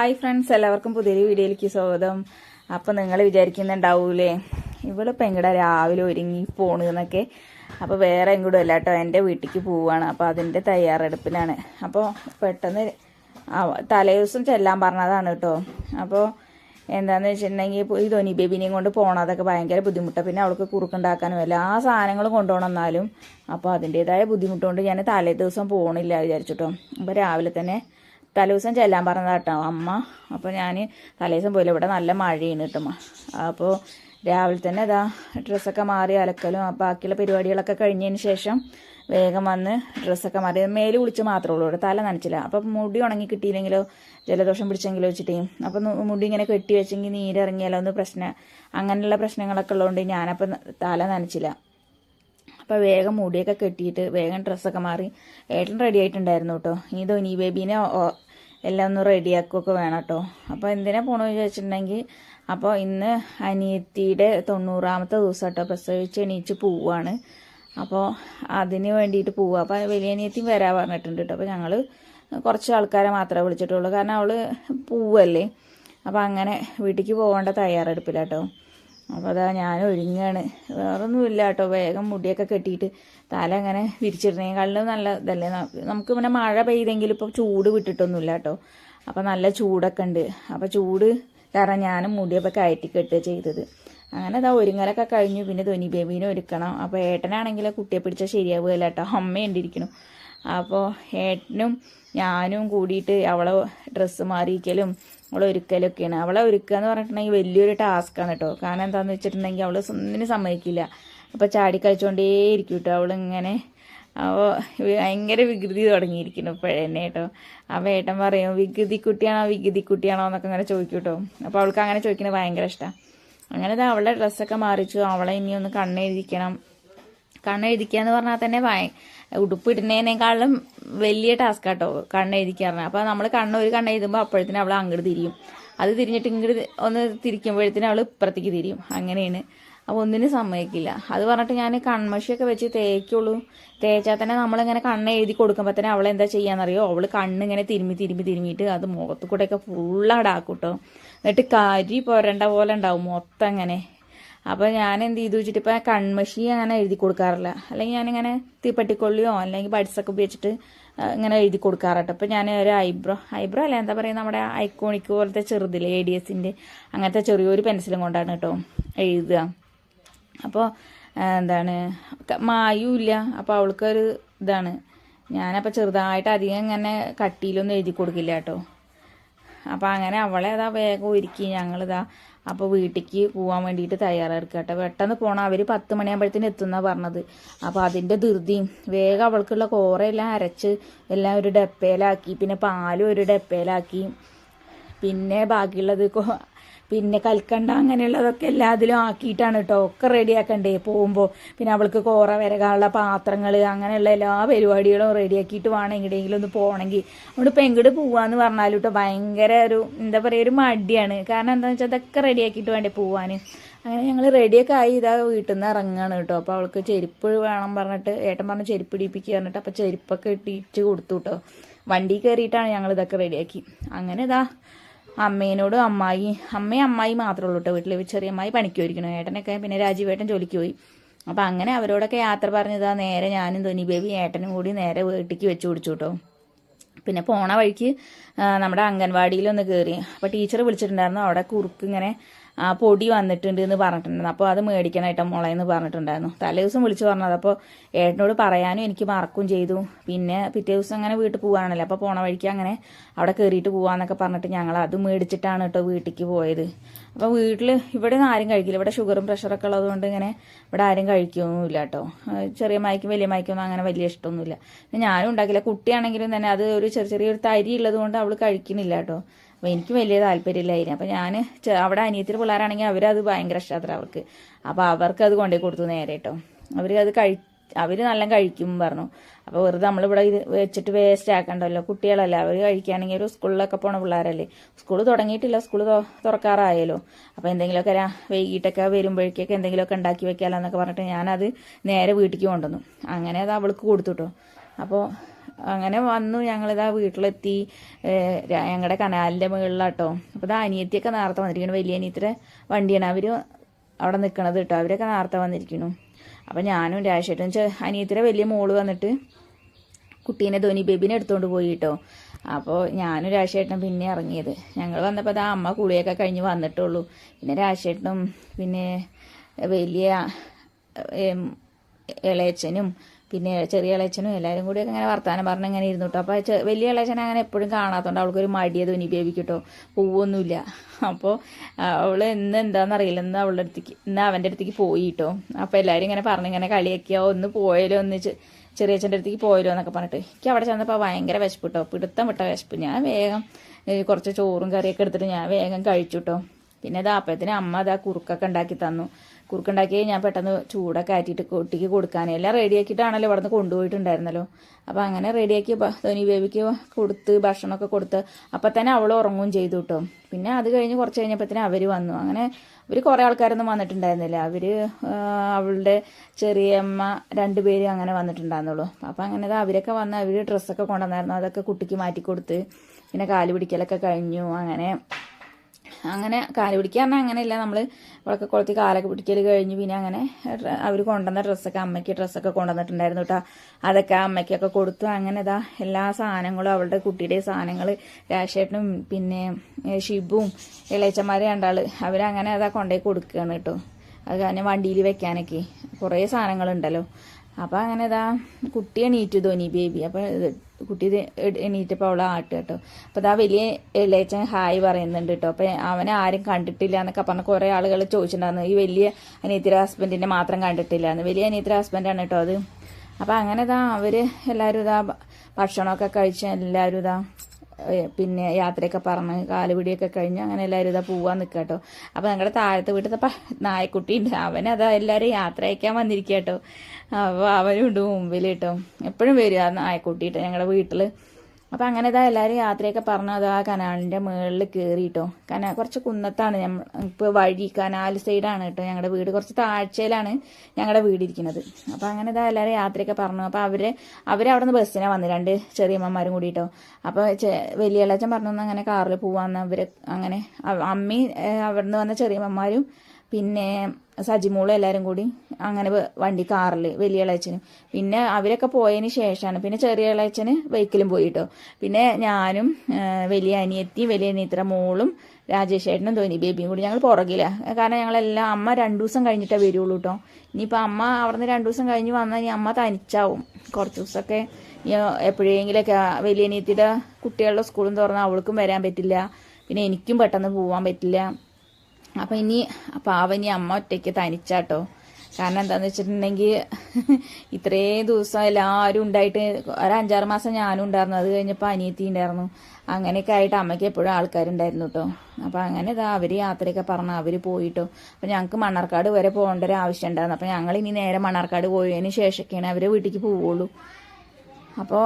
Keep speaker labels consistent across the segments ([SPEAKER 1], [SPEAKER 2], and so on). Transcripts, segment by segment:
[SPEAKER 1] Hi friends എല്ലാവർക്കും പുതിയൊരു വീഡിയോയിലേക്ക് സ്വാഗതം. അപ്പം നിങ്ങൾ വിചാരിക്കുന്നുണ്ടാവൂലേ ഇവളിപ്പോൾ എങ്ങടെ രാവിലെ ഒരുങ്ങി പോണ് എന്നൊക്കെ അപ്പോൾ വേറെ എങ്ങോട്ടും അല്ല കേട്ടോ എന്റെ വീട്ടിലേക്ക് പോവുകയാണ് അപ്പോൾ അതിന്റെ തയ്യാറെടുപ്പിലാണ്. അപ്പോൾ പെട്ടെന്ന് തലേ തലേദിവസം ചെല്ലാൻ പറഞ്ഞതാണ് കേട്ടോ അപ്പോൾ എന്താണെന്ന് വെച്ചിട്ടുണ്ടെങ്കിൽ ഈ ധോനി ബേബിനെയും കൊണ്ട് പോണതൊക്കെ ഭയങ്കര ബുദ്ധിമുട്ടാണ് പിന്നെ അവൾക്ക് കുറുക്കുണ്ടാക്കാനും എല്ലാ സാധനങ്ങളും കൊണ്ടുപോകണം എന്നാലും. അപ്പോൾ അതിന്റേതായ ബുദ്ധിമുട്ടുകൊണ്ട് ഞാൻ തലേ ദിവസം പോകണില്ല വിചാരിച്ചിട്ടോ അപ്പോൾ രാവിലെ തന്നെ തലേദിവസം ചെല്ലാൻ പറഞ്ഞതാട്ടോ അമ്മ. അപ്പോൾ ഞാൻ തലേദിവസം പോയില്ല. ഇവിടെ നല്ല മഴയാണ് കിട്ടുമ്മ അപ്പോൾ രാവിലെ തന്നെ ഇതാ ഡ്രസ്സൊക്കെ മാറി അലക്കലും ബാക്കിയുള്ള പരിപാടികളൊക്കെ കഴിഞ്ഞതിന് ശേഷം വേഗം വന്ന് ഡ്രസ്സൊക്കെ മാറി. മേൽ കുളിച്ച് മാത്രമേ ഉള്ളൂ. ഇവിടെ തല നനച്ചില്ല. അപ്പം മുടി ഉണങ്ങി കിട്ടിയില്ലെങ്കിലോ ജലദോഷം പിടിച്ചെങ്കിലോ വെച്ചിട്ടേ. അപ്പം മുടി ഇങ്ങനെ കെട്ടി വെച്ചെങ്കിൽ നീരിറങ്ങിയാലോ ഒന്ന് പ്രശ്നം അങ്ങനെയുള്ള പ്രശ്നങ്ങളൊക്കെ ഉള്ളതുകൊണ്ട് ഞാനപ്പം തല നനച്ചില്ല. അപ്പോൾ വേഗം മുടിയൊക്കെ കെട്ടിയിട്ട് വേഗം ഡ്രസ്സൊക്കെ മാറി. ഏട്ടൻ റെഡി ആയിട്ടുണ്ടായിരുന്നു കേട്ടോ. ഇനി ധോനി ബേബീനെ എല്ലാം ഒന്ന് റെഡിയാക്കുകയൊക്കെ വേണം കേട്ടോ അപ്പോൾ എന്തിനാ പോകണമെന്ന് ചോദിച്ചിട്ടുണ്ടെങ്കിൽ അപ്പോൾ ഇന്ന് അനിയത്തിയുടെ തൊണ്ണൂറാമത്തെ ദിവസം കേട്ടോ പ്രസവിച്ച് എണീച്ച് പോവാണ്. അപ്പോൾ അതിന് വേണ്ടിയിട്ട് പോവുക അപ്പോൾ വലിയ അനിയത്തിയും വരാൻ പറഞ്ഞിട്ടുണ്ട് കേട്ടോ. അപ്പോൾ ഞങ്ങൾ കുറച്ച് ആൾക്കാരെ മാത്രമേ വിളിച്ചിട്ടുള്ളൂ. കാരണം അവൾ പോവല്ലേ. അപ്പോൾ അങ്ങനെ വീട്ടിലേക്ക് പോകേണ്ട തയ്യാറെടുപ്പിലാട്ടോ. അപ്പോൾ അതാ ഞാൻ ഒരുങ്ങാണ് വേറൊന്നുമില്ല കേട്ടോ. വേഗം മുടിയൊക്കെ കെട്ടിയിട്ട് തല അങ്ങനെ വിരിച്ചിടുന്നതിനേക്കാളും നല്ല ഇതല്ലേ നമുക്ക് പിന്നെ മഴ പെയ്തെങ്കിലും ഇപ്പോൾ ചൂട് വിട്ടിട്ടൊന്നുമില്ല കേട്ടോ. അപ്പോൾ നല്ല ചൂടൊക്കെ ഉണ്ട്. അപ്പോൾ ചൂട് കാരണം ഞാനും മുടിയൊക്കെ കയറ്റി കെട്ടുക ചെയ്തത്. അങ്ങനെ അതാ ഒരുങ്ങലൊക്കെ കഴിഞ്ഞു. പിന്നെ ധോനി ബേബീനെ ഒരുക്കണം. അപ്പോൾ ഏട്ടനാണെങ്കിൽ കുട്ടിയെ പിടിച്ചാൽ ശരിയാവുകയില്ല കേട്ടോ. അമ്മയുണ്ടിരിക്കണം അപ്പോൾ ഏട്ടനും ഞാനും കൂടിയിട്ട് അവളെ ഡ്രസ്സ് മാറിയിക്കലും അവളെ ഒരുക്കലൊക്കെയാണ്. അവളെ ഒരുക്കുക എന്ന് പറഞ്ഞിട്ടുണ്ടെങ്കിൽ വലിയൊരു ടാസ്ക്കാണ് കേട്ടോ കാരണം എന്താണെന്ന് വെച്ചിട്ടുണ്ടെങ്കിൽ അവൾ ഒന്നിനും സമ്മതിക്കില്ല. അപ്പോൾ ചാടി കളിച്ചുകൊണ്ടേ ഇരിക്കും കേട്ടോ അവളിങ്ങനെ അപ്പോൾ ഭയങ്കര വികൃതി തുടങ്ങിയിരിക്കുന്നു ഇപ്പോഴെന്നെ കേട്ടോ അപ്പോൾ ഏട്ടൻ പറയും വികൃതി കുട്ടിയാണോ വികൃതി കുട്ടിയാണോ എന്നൊക്കെ അങ്ങനെ ചോദിക്കും കേട്ടോ അപ്പോൾ അവൾക്ക് അങ്ങനെ ചോദിക്കുന്നത് ഭയങ്കര ഇഷ്ടമാണ് അങ്ങനെ അവളുടെ ഡ്രസ്സൊക്കെ മാറിച്ചു. അവളെ ഇനി ഒന്ന് കണ്ണെഴുതിക്കണം. കണ്ണെഴുതിക്കുക എന്ന് പറഞ്ഞാൽ തന്നെ ഭയ ഉടുപ്പ് ഇടുന്നതിനേക്കാളും വലിയ ടാസ്ക് കേട്ടോ കണ്ണെഴുതിക്കുക പറഞ്ഞാൽ അപ്പോൾ നമ്മൾ കണ്ണ് ഒരു കണ്ണ് എഴുതുമ്പോൾ അപ്പോഴത്തേനും അവൾ അങ്ങോട്ട് തിരിയും. അത് തിരിഞ്ഞിട്ട് ഇങ്ങോട്ട് ഒന്ന് തിരിക്കുമ്പോഴത്തേനും അവൾ ഇപ്പുറത്തേക്ക് തിരിയും. അങ്ങനെയാണ്. അപ്പോൾ ഒന്നിനും സമ്മതിക്കില്ല. അത് പറഞ്ഞിട്ട് ഞാൻ കൺമഷിയൊക്കെ വെച്ച് തേക്കുള്ളൂ. തേച്ചാൽ തന്നെ നമ്മളിങ്ങനെ കണ്ണ് എഴുതി കൊടുക്കുമ്പോൾ തന്നെ അവൾ എന്താ ചെയ്യാന്നറിയോ? അവൾ കണ്ണിങ്ങനെ തിരുമ്മി തിരുമ്മി തിരുമ്മിയിട്ട് അത് മുഖത്തു കൂടെയൊക്കെ ഫുള്ളാടാക്കും കേട്ടോ എന്നിട്ട് കരി പോരണ്ട പോലെ ഉണ്ടാവും മൊത്തം അങ്ങനെ. അപ്പോൾ ഞാൻ എന്ത് ചെയ്തു വെച്ചിട്ട് ഇപ്പൊ കൺമഷി അങ്ങനെ എഴുതി കൊടുക്കാറില്ല. അല്ലെങ്കിൽ ഞാനിങ്ങനെ തീപ്പട്ടിക്കൊള്ളിയോ അല്ലെങ്കിൽ ബഡ്സൊക്കെ ഉപയോഗിച്ചിട്ട് ഇങ്ങനെ എഴുതി കൊടുക്കാറുണ്ട്. അപ്പോൾ ഞാൻ ഒരു ഐബ്രോ ഐബ്രോ അല്ല എന്താ പറയുക നമ്മുടെ ഐക്കോണിക് പോലത്തെ ചെറുതില്ലേ എ ഡി എസിന്റെ അങ്ങനത്തെ ചെറിയൊരു പെൻസിലും കൊണ്ടാണ് കേട്ടോ എഴുതുക. അപ്പോൾ എന്താണ് മായും ഇല്ല അപ്പോൾ അവൾക്കൊരു ഇതാണ്. ഞാനപ്പോൾ ചെറുതായിട്ട് അധികം ഇങ്ങനെ കട്ടിയിലൊന്നും എഴുതി കൊടുക്കില്ല കേട്ടോ. അപ്പോൾ അങ്ങനെ അവളെ അതാ വേഗം ഒരുക്കി. ഞങ്ങളിതാ അപ്പോൾ വീട്ടിലേക്ക് പോകാൻ വേണ്ടിയിട്ട് തയ്യാറെടുക്കുക കേട്ടോ. പെട്ടെന്ന് പോകണം അവർ പത്ത് മണിയാകുമ്പോഴത്തേന് എത്തുന്ന പറഞ്ഞത്. അപ്പോൾ അതിന്റെ ധൃതിയും വേഗം അവൾക്കുള്ള കോറയെല്ലാം അരച്ച് എല്ലാം ഒരു ഡപ്പയിലാക്കി. പിന്നെ പാലും ഒരു ഡപ്പയിലാക്കി. പിന്നെ ബാക്കിയുള്ളത് പിന്നെ കൽക്കണ്ട അങ്ങനെയുള്ളതൊക്കെ എല്ലാത്തിലും ആക്കിയിട്ടാണ് കേട്ടോ ഒക്കെ റെഡിയാക്കണ്ടേ പോകുമ്പോൾ പിന്നെ അവൾക്ക് കോറ വരകാനുള്ള പാത്രങ്ങൾ അങ്ങനെയുള്ള എല്ലാ പരിപാടികളും റെഡിയാക്കിയിട്ട് വേണം എങ്ങടെയെങ്കിലും ഒന്ന് പോകണമെങ്കിൽ അവിടെ ഇപ്പം എങ്ങോട്ട് പോവാന്ന് പറഞ്ഞാലും കേട്ടോ ഭയങ്കര ഒരു എന്താ പറയുക ഒരു മടിയാണ്. കാരണം എന്താണെന്ന് വെച്ചാൽ അതൊക്കെ റെഡിയാക്കിയിട്ട് വേണ്ടേ പോവാൻ അങ്ങനെ ഞങ്ങൾ റെഡിയൊക്കെ ആയി ഇതാ വീട്ടിൽ നിന്ന് ഇറങ്ങുകയാണ് കേട്ടോ അപ്പോൾ അവൾക്ക് ചെരുപ്പ് വേണം പറഞ്ഞിട്ട് ഏട്ടൻ പറഞ്ഞ് ചെരുപ്പ് ഇടിപ്പിക്കുക പറഞ്ഞിട്ട് അപ്പോൾ ചെരുപ്പൊക്കെ ഇട്ടിച്ച് കൊടുത്തു കേട്ടോ വണ്ടി കയറിയിട്ടാണ് ഞങ്ങൾ ഇതൊക്കെ റെഡിയാക്കി അങ്ങനെ ഇതാ അമ്മേനോടും അമ്മായി അമ്മയും അമ്മായി മാത്രമേ ഉള്ളൂ കേട്ടോ വീട്ടിൽ ചെറിയ അമ്മായി പണിക്ക് പോയിരിക്കണം ഏട്ടനൊക്കെ പിന്നെ രാജീവേട്ടൻ ജോലിക്ക് പോയി. അപ്പം അങ്ങനെ അവരോടൊക്കെ യാത്ര പറഞ്ഞതാ നേരെ ഞാനും ധോനി ബേബി ഏട്ടനും കൂടി നേരെ വീട്ടിലേക്ക് വെച്ച് പിടിച്ചു കേട്ടോ പിന്നെ പോണ വഴിക്ക് നമ്മുടെ അംഗൻവാടിയിലൊന്ന് കയറി അപ്പോൾ ടീച്ചർ വിളിച്ചിട്ടുണ്ടായിരുന്നു. അവിടെ കുറുക്ക് ഇങ്ങനെ പൊടി വന്നിട്ടുണ്ട് എന്ന് പറഞ്ഞിട്ടുണ്ടായിരുന്നു. അപ്പോൾ അത് മേടിക്കണമായിട്ട് മുളയെന്ന് പറഞ്ഞിട്ടുണ്ടായിരുന്നു. തലേ ദിവസം വിളിച്ചു പറഞ്ഞത്. അപ്പോൾ ഏട്ടനോട് പറയാനും എനിക്ക് മറക്കും ചെയ്തു. പിന്നെ പിറ്റേ ദിവസം അങ്ങനെ വീട്ടിൽ പോകാണല്ലോ അപ്പോൾ പോണ വഴിക്ക് അങ്ങനെ അവിടെ കയറിയിട്ട് പോകാന്നൊക്കെ പറഞ്ഞിട്ട് ഞങ്ങൾ അത് മേടിച്ചിട്ടാണ് കേട്ടോ വീട്ടിലേക്ക് പോയത്. അപ്പോൾ വീട്ടിൽ ഇവിടെ ആരും കഴിക്കില്ല. ഇവിടെ ഷുഗറും പ്രഷറൊക്കെ ഉള്ളതുകൊണ്ട് ഇങ്ങനെ ഇവിടെ ആരും കഴിക്കൊന്നുമില്ല കേട്ടോ. ചെറിയ മയക്കും വലിയ മയക്കൊന്നും അങ്ങനെ വലിയ ഇഷ്ടമൊന്നുമില്ല. ഞാനും ഉണ്ടാക്കില്ല. കുട്ടിയാണെങ്കിലും തന്നെ അത് ഒരു ചെറിയ ചെറിയൊരു തരി ഉള്ളത് കൊണ്ട് അവൾ കഴിക്കണില്ല കേട്ടോ. അപ്പോൾ എനിക്ക് വലിയ താല്പര്യമില്ലായിരുന്നു. അപ്പോൾ ഞാൻ അവിടെ അനിയത്തിൽ പിള്ളേരാണെങ്കിൽ അവരത് ഭയങ്കര ഇഷ്ടത്ര അവർക്ക്. അപ്പോൾ അവർക്ക് അത് കൊണ്ടുപോയി കൊടുത്തു നേരെ കേട്ടോ. അവർ അത് കഴി അവർ നല്ല കഴിക്കും പറഞ്ഞു. അപ്പോൾ വെറുതെ നമ്മളിവിടെ ഇത് വെച്ചിട്ട് വേസ്റ്റ് ആക്കണ്ടല്ലോ? കുട്ടികളല്ലേ അവർ കഴിക്കുകയാണെങ്കിൽ ഒരു സ്കൂളിലൊക്കെ പോണ പിള്ളേരല്ലേ? സ്കൂൾ തുടങ്ങിയിട്ടില്ല സ്കൂൾ തുറക്കാറായല്ലോ. അപ്പോൾ എന്തെങ്കിലുമൊക്കെ വൈകിട്ടൊക്കെ വരുമ്പോഴേക്കൊക്കെ എന്തെങ്കിലുമൊക്കെ ഉണ്ടാക്കി വെക്കാമല്ലോ എന്നൊക്കെ പറഞ്ഞിട്ട് ഞാനത് നേരെ വീട്ടിലേക്ക് കൊണ്ടുവന്നു. അങ്ങനെ അത് അവൾക്ക് കൊടുത്തു കേട്ടോ അപ്പോൾ അങ്ങനെ വന്നു ഞങ്ങളിതാ വീട്ടിലെത്തി. ഞങ്ങളുടെ കനാലിന്റെ മുകളിലാട്ടോ അപ്പോൾ ഇതാ അനിയത്തിയൊക്കെ നേരത്തെ വന്നിരിക്കുന്നു. വലിയ അനിയത്തിയുടെ വണ്ടിയാണ്. അവർ അവിടെ നിൽക്കണത് കേട്ടോ. അവരൊക്കെ നേരത്തെ വന്നിരിക്കുന്നു. അപ്പോൾ ഞാനും രാശേട്ടും വെച്ചാൽ അനിയത്തിന്റെ വലിയ മോൾ വന്നിട്ട് കുട്ടീനെ ധോനി ബേബിനെ എടുത്തുകൊണ്ട് പോയി കേട്ടോ അപ്പോൾ ഞാനും രാജേട്ടനും പിന്നെ ഇറങ്ങിയത്. ഞങ്ങൾ വന്നപ്പോൾ അത് അമ്മ കുളിയൊക്കെ കഴിഞ്ഞ് വന്നിട്ടുള്ളൂ. പിന്നെ രാശേട്ടനും പിന്നെ വലിയ ഇളയച്ചനും പിന്നെ ചെറിയ ഇളച്ചനും എല്ലാവരും കൂടി ഇങ്ങനെ വർത്തമാനം പറഞ്ഞ് ഇങ്ങനെ ഇരുന്നു കേട്ടോ അപ്പോൾ വലിയ ഇളയച്ചനെ അങ്ങനെ എപ്പോഴും കാണാത്തതുകൊണ്ട് അവൾക്കൊരു മടിയെ ധോനി കേട്ടോ പോവൊന്നുമില്ല. അപ്പോൾ അവൾ ഇന്ന് എന്താണെന്നറിയില്ല ഇന്ന് അവളുടെ അടുത്തേക്ക് ഇന്ന് അവന്റെ അടുത്തേക്ക് പോയി കേട്ടോ അപ്പോൾ എല്ലാവരും ഇങ്ങനെ പറഞ്ഞ് ഇങ്ങനെ കളിയാക്കിയോ ഒന്ന് പോയാലോ? ഒന്ന് ചെറിയ അച്ഛന്റെ അടുത്തേക്ക് പോയല്ലോ എന്നൊക്കെ പറഞ്ഞിട്ട് എനിക്ക് അവിടെ ചെന്നപ്പോൾ ഭയങ്കര വിശപ്പ് കേട്ടോ പിടുത്തം വിട്ട വിശപ്പ്. ഞാൻ വേഗം കുറച്ച് ചോറും കറിയൊക്കെ എടുത്തിട്ട് ഞാൻ വേഗം കഴിച്ചു കേട്ടോ പിന്നെ അത് അപ്പത്തിന് അമ്മ അതാ കുറുക്കൊക്കെ ഉണ്ടാക്കി തന്നു. കുറുക്കുണ്ടാക്കി ഞാൻ പെട്ടെന്ന് ചൂടൊക്കെ ആറ്റിയിട്ട് കുട്ടിക്ക് കൊടുക്കാനേ. എല്ലാം റെഡിയാക്കിയിട്ടാണല്ലോ ഇവിടെ നിന്ന് കൊണ്ടുപോയിട്ടുണ്ടായിരുന്നല്ലോ. അപ്പോൾ അങ്ങനെ റെഡിയാക്കി ധോനി ബേബിക്ക് കൊടുത്ത് ഭക്ഷണമൊക്കെ കൊടുത്ത് അപ്പം തന്നെ അവൾ ഉറങ്ങുകയും ചെയ്തു കേട്ടോ. പിന്നെ അത് കഴിഞ്ഞ് കുറച്ച് കഴിഞ്ഞപ്പോഴത്തേനും അവർ വന്നു. അങ്ങനെ അവർ കുറേ ആൾക്കാരൊന്നും വന്നിട്ടുണ്ടായിരുന്നില്ല. അവർ അവളുടെ ചെറിയമ്മ രണ്ട് പേര് അങ്ങനെ വന്നിട്ടുണ്ടായിരുന്നുള്ളൂ. അപ്പോൾ അങ്ങനെ അവരൊക്കെ വന്ന് അവർ ഡ്രസ്സൊക്കെ കൊണ്ടുവന്നായിരുന്നു. അതൊക്കെ കുട്ടിക്ക് മാറ്റി കൊടുത്ത് പിന്നെ കാൽ പിടിക്കലൊക്കെ കഴിഞ്ഞു. അങ്ങനെ അങ്ങനെ കാൽ പിടിക്കുക പറഞ്ഞാൽ അങ്ങനെയല്ല. നമ്മൾ വിളക്ക് കുളത്തി കാലൊക്കെ പിടിക്കൽ കഴിഞ്ഞ് പിന്നെ അങ്ങനെ അവർ കൊണ്ടുവന്ന ഡ്രസ്സൊക്കെ അമ്മയ്ക്ക് ഡ്രസ്സൊക്കെ കൊണ്ടുവന്നിട്ടുണ്ടായിരുന്നു കേട്ടോ അതൊക്കെ അമ്മയ്ക്കൊക്കെ കൊടുത്തു. അങ്ങനെ ഇതാ എല്ലാ സാധനങ്ങളും അവളുടെ കുട്ടിയുടെ സാധനങ്ങൾ രാശേട്ടനും പിന്നെ ഷിബും ഇളയച്ചന്മാർ രണ്ടാൾ അവരങ്ങനെ അതാ കൊണ്ടുപോയി കൊടുക്കുകയാണ് കേട്ടോ അത് കാരണം വണ്ടിയിൽ വെക്കാനൊക്കെ കുറേ സാധനങ്ങളുണ്ടല്ലോ. അപ്പം അങ്ങനെ ഇതാ കുട്ടി എണീറ്റു തോന്നി ബേബി. അപ്പം ഇത് കുട്ടി എണീറ്റപ്പോൾ അവളെ ആട്ട് കേട്ടോ. അപ്പോൾ അതാ വലിയ ഇളയച്ചൻ ഹായ് പറയുന്നുണ്ട് കേട്ടോ. അപ്പം അവനെ ആരും കണ്ടിട്ടില്ല എന്നൊക്കെ പറഞ്ഞ് കുറേ ആളുകൾ ചോദിച്ചിട്ടുണ്ടായിരുന്നു. ഈ വലിയ അനിയത്തിര ഹസ്ബൻഡിനെ മാത്രം കണ്ടിട്ടില്ല എന്ന്. വലിയ അനിയത്തിര ഹസ്ബൻഡാണ് കേട്ടോ അത്. അപ്പം അങ്ങനെ ഇതാ അവർ എല്ലാവരും ഇതാ ഭക്ഷണമൊക്കെ കഴിച്ച് എല്ലാവരും ഇതാ പിന്നെ യാത്രയൊക്കെ പറഞ്ഞ് കാലുപിടിയൊക്കെ കഴിഞ്ഞ് അങ്ങനെ എല്ലാവരും ഇതാ പോവാൻ നിൽക്കുക കേട്ടോ അപ്പോൾ ഞങ്ങളുടെ താഴത്തെ വീട്ടിൽ നായക്കുട്ടി ഉണ്ട് അവനതാ എല്ലാവരും യാത്ര അയക്കാൻ വന്നിരിക്കുക കേട്ടോ അപ്പോൾ അവനും ഉണ്ട് മുമ്പിൽ കേട്ടോ എപ്പോഴും വരും ആ നായക്കുട്ടി കേട്ടോ ഞങ്ങളുടെ വീട്ടിൽ അപ്പം അങ്ങനെ ഇതാ എല്ലാവരും യാത്രയൊക്കെ പറഞ്ഞു അത് ആ കനാലിന്റെ മുകളിൽ കയറി കേട്ടോ കനാ കുറച്ച് കുന്നത്താണ് ഞമ്മ ഇപ്പോൾ വഴി കനാൽ സൈഡാണ് കേട്ടോ ഞങ്ങളുടെ വീട്. കുറച്ച് താഴ്ചയിലാണ് ഞങ്ങളുടെ വീടിരിക്കുന്നത്. അപ്പം അങ്ങനെ ഇതാ എല്ലാവരും യാത്രയൊക്കെ പറഞ്ഞു. അപ്പോൾ അവർ അവരവിടെ നിന്ന് ബസ്സിനെ വന്നു രണ്ട് ചെറിയമ്മമാരും കൂടി കേട്ടോ അപ്പോൾ വലിയ ഇളച്ചൻ പറഞ്ഞു "എന്നാ അങ്ങനെ കാറിൽ പോവാന്ന് അവർ അങ്ങനെ അമ്മി അമ്മയും അവിടെ നിന്ന് വന്ന ചെറിയമ്മമാരും പിന്നെ സജിമോളും എല്ലാവരും കൂടി അങ്ങനെ വണ്ടി കാറിൽ വലിയ ഇളയച്ചനും. പിന്നെ അവരൊക്കെ പോയതിന് ശേഷമാണ് പിന്നെ ചെറിയ ഇളയച്ചന് ബൈക്കിലും പോയി കേട്ടോ പിന്നെ ഞാനും വലിയ അനിയത്തിയും വലിയ അനിയത്തിയുടെ മോളും രാജേഷ് ഏട്ടനും ധോനി ബേബിയും കൂടി ഞങ്ങൾ പുറകില്ല കാരണം ഞങ്ങളെല്ലാം അമ്മ രണ്ടു ദിവസം കഴിഞ്ഞിട്ടേ വരുള്ളൂ കേട്ടോ ഇനിയിപ്പോൾ അമ്മ അവിടുന്ന് രണ്ടു ദിവസം കഴിഞ്ഞ് വന്നാൽ ഇനി അമ്മ തനിച്ചാവും. കുറച്ച് ദിവസമൊക്കെ എപ്പോഴെങ്കിലൊക്കെ വലിയ അനിയത്തിയുടെ കുട്ടികളുടെ സ്കൂളും തുറന്നാൽ അവൾക്കും വരാൻ പറ്റില്ല. പിന്നെ എനിക്കും പെട്ടെന്ന് പോകാൻ പറ്റില്ല. അപ്പം ഇനി പാവനി അമ്മ ഒറ്റയ്ക്ക് തനിച്ചാട്ടോ. കാരണം എന്താന്ന് വെച്ചിട്ടുണ്ടെങ്കിൽ ഇത്രയും ദിവസം എല്ലാവരും ഉണ്ടായിട്ട് ഒരു അഞ്ചാറ് മാസം ഞാനും ഉണ്ടായിരുന്നു. അത് കഴിഞ്ഞപ്പോൾ അനിയത്തി ഉണ്ടായിരുന്നു. അങ്ങനെയൊക്കെ ആയിട്ട് അമ്മയ്ക്ക് എപ്പോഴും ആൾക്കാരുണ്ടായിരുന്നു കേട്ടോ അപ്പം അങ്ങനെ ഇതാ അവർ യാത്രയൊക്കെ പറഞ്ഞു അവർ പോയിട്ടോ. അപ്പം ഞങ്ങൾക്ക് മണ്ണാർക്കാട് വരെ പോകേണ്ട ഒരു ആവശ്യം ഉണ്ടായിരുന്നു. അപ്പം ഞങ്ങൾ ഇനി നേരെ മണ്ണാർക്കാട് പോയതിന് ശേഷമൊക്കെയാണ് അവരെ വീട്ടിലേക്ക് പോവുള്ളൂ. അപ്പോൾ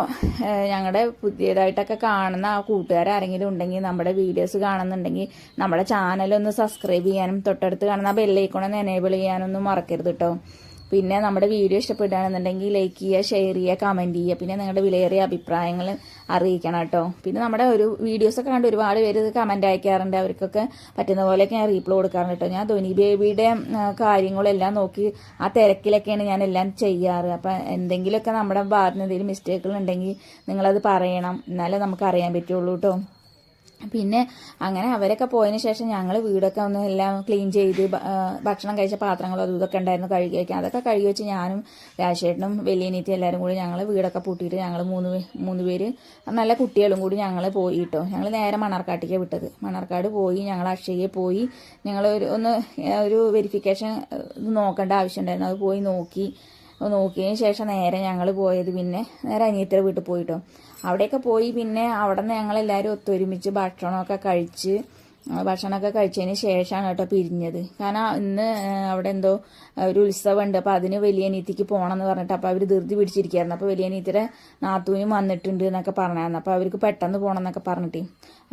[SPEAKER 1] ഞങ്ങളുടെ പുതിയതായിട്ടൊക്കെ കാണുന്ന ആ കൂട്ടുകാരാരെങ്കിലും ഉണ്ടെങ്കിൽ നമ്മുടെ വീഡിയോസ് കാണുന്നുണ്ടെങ്കിൽ നമ്മുടെ ചാനലൊന്ന് സബ്സ്ക്രൈബ് ചെയ്യാനും തൊട്ടടുത്ത് കാണുന്ന ബെല്ലൈക്കോണൊന്ന് എനേബിൾ ചെയ്യാനൊന്നും മറക്കരുത് കേട്ടോ പിന്നെ നമ്മുടെ വീഡിയോ ഇഷ്ടപ്പെടുകയാണെന്നുണ്ടെങ്കിൽ ലൈക്ക് ചെയ്യുക ഷെയർ ചെയ്യുക കമന്റ് ചെയ്യുക. പിന്നെ നിങ്ങളുടെ വിലയേറിയ അഭിപ്രായങ്ങൾ അറിയിക്കണം കേട്ടോ. പിന്നെ നമ്മുടെ ഒരു വീഡിയോസൊക്കെ കണ്ട് ഒരുപാട് പേര് കമന്റ് അയക്കാറുണ്ട്. അവർക്കൊക്കെ പറ്റുന്ന പോലെയൊക്കെ ഞാൻ റീപ്ലൈ കൊടുക്കാറുണ്ട് കേട്ടോ. ഞാൻ ധോനി ബേബിയുടെ കാര്യങ്ങളെല്ലാം നോക്കി ആ തിരക്കിലൊക്കെയാണ് ഞാൻ എല്ലാം ചെയ്യാറ്. അപ്പം എന്തെങ്കിലുമൊക്കെ നമ്മുടെ ഭാഗത്തുനിന്ന് എന്തെങ്കിലും മിസ്റ്റേക്കുകൾ ഉണ്ടെങ്കിൽ നിങ്ങളത് പറയണം. എന്നാലേ നമുക്ക് അറിയാൻ പറ്റുള്ളൂ കേട്ടോ. പിന്നെ അങ്ങനെ അവരൊക്കെ പോയതിന് ശേഷം ഞങ്ങൾ വീടൊക്കെ ഒന്ന് എല്ലാം ക്ലീൻ ചെയ്ത് ഭക്ഷണം കഴിച്ച പാത്രങ്ങളും അതും ഇതൊക്കെ ഉണ്ടായിരുന്നു കഴുകി വയ്ക്കാൻ അതൊക്കെ കഴുകി വെച്ച് ഞാനും രാജേട്ടനും വലിയനീത്തി എല്ലാവരും കൂടി ഞങ്ങൾ വീടൊക്കെ പൂട്ടിയിട്ട് ഞങ്ങൾ മൂന്ന് മൂന്ന് പേര് നല്ല കുട്ടികളും കൂടി ഞങ്ങൾ പോയി കേട്ടോ ഞങ്ങൾ നേരെ മണ്ണാർക്കാട്ടേക്ക് വിട്ടത്. മണർക്കാട് പോയി ഞങ്ങൾ അക്ഷയയിൽ പോയി. ഞങ്ങൾ ഒരു ഒന്ന് ഒരു വെരിഫിക്കേഷൻ നോക്കേണ്ട ആവശ്യമുണ്ടായിരുന്നു. അത് പോയി നോക്കി. നോക്കിയതിന് ശേഷം നേരെ ഞങ്ങൾ പോയത് പിന്നെ നേരെ അനിയത്തിയുടെ വീട്ടിൽ പോയിട്ടോ. അവിടെയൊക്കെ പോയി പിന്നെ അവിടെ നിന്ന് ഞങ്ങളെല്ലാവരും ഒത്തൊരുമിച്ച് ഭക്ഷണമൊക്കെ കഴിച്ച് ഭക്ഷണമൊക്കെ കഴിച്ചതിന് ശേഷമാണ് കേട്ടോ പിരിഞ്ഞത്. കാരണം ഇന്ന് അവിടെ എന്തോ ഒരു ഉത്സവം ഉണ്ട് അപ്പോൾ അതിന് വലിയ നീതിക്ക് പോകണം എന്ന് പറഞ്ഞിട്ട് അപ്പോൾ അവർ ധൃതി പിടിച്ചിരിക്കുകയായിരുന്നു. അപ്പോൾ വലിയ നീത്തിയുടെ നാത്തൂനും വന്നിട്ടുണ്ട് എന്നൊക്കെ പറഞ്ഞായിരുന്നു. അപ്പോൾ അവർക്ക് പെട്ടെന്ന് പോകണം എന്നൊക്കെ പറഞ്ഞിട്ട്.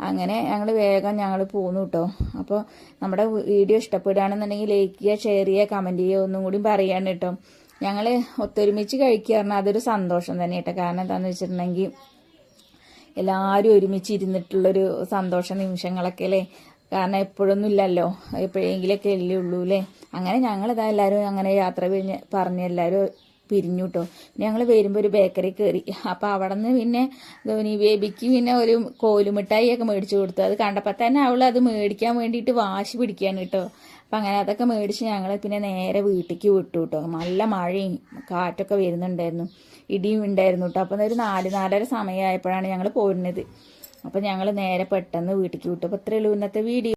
[SPEAKER 1] അങ്ങനെ ഞങ്ങൾ വേഗം ഞങ്ങൾ പോന്നു കേട്ടോ. അപ്പോൾ നമ്മുടെ വീഡിയോ ഇഷ്ടപ്പെടുകയാണെന്നുണ്ടെങ്കിൽ ലൈക്ക് ചെയ്യുക ഷെയർ ചെയ്യുക കമന്റ് ചെയ്യുക ഒന്നും കൂടി പറയാണ് കേട്ടോ. ഞങ്ങൾ ഒത്തൊരുമിച്ച് കഴിക്കുക പറഞ്ഞാൽ അതൊരു സന്തോഷം തന്നെ കേട്ടോ. കാരണം എന്താണെന്ന് വെച്ചിട്ടുണ്ടെങ്കിൽ എല്ലാവരും ഒരുമിച്ച് ഇരുന്നിട്ടുള്ളൊരു സന്തോഷ നിമിഷങ്ങളൊക്കെ അല്ലേ? കാരണം എപ്പോഴൊന്നും ഇല്ലല്ലോ എപ്പോഴെങ്കിലൊക്കെ അല്ലേ ഉള്ളൂ അല്ലേ? അങ്ങനെ ഞങ്ങളിതാ എല്ലാവരും അങ്ങനെ യാത്ര പിരിഞ്ഞ് പറഞ്ഞ് എല്ലാവരും പിരിഞ്ഞു കേട്ടോ ഞങ്ങൾ വരുമ്പോൾ ഒരു ബേക്കറി കയറി അപ്പോൾ അവിടെ നിന്ന് പിന്നെ ധോനി ബേബിക്ക് പിന്നെ ഒരു കോലുമിഠായി ഒക്കെ മേടിച്ചു കൊടുത്തു. അത് കണ്ടപ്പോൾ തന്നെ അവൾ അത് മേടിക്കാൻ വേണ്ടിയിട്ട് വാശി പിടിക്കാൻ കേട്ടോ. അപ്പം അങ്ങനെ അതൊക്കെ മേടിച്ച് ഞങ്ങൾ പിന്നെ നേരെ വീട്ടിലേക്ക് വിട്ടു കേട്ടോ നല്ല മഴയും കാറ്റൊക്കെ വരുന്നുണ്ടായിരുന്നു. ഇടിയും ഉണ്ടായിരുന്നു കേട്ടോ അപ്പം ഒരു നാല് നാലര സമയമായപ്പോഴാണ് ഞങ്ങൾ പോരുന്നത്. അപ്പം ഞങ്ങൾ നേരെ പെട്ടെന്ന് വീട്ടിലേക്ക് വിട്ടു. അപ്പോൾ ഇത്രയുള്ളൂ ഇന്നത്തെ വീഡിയോ.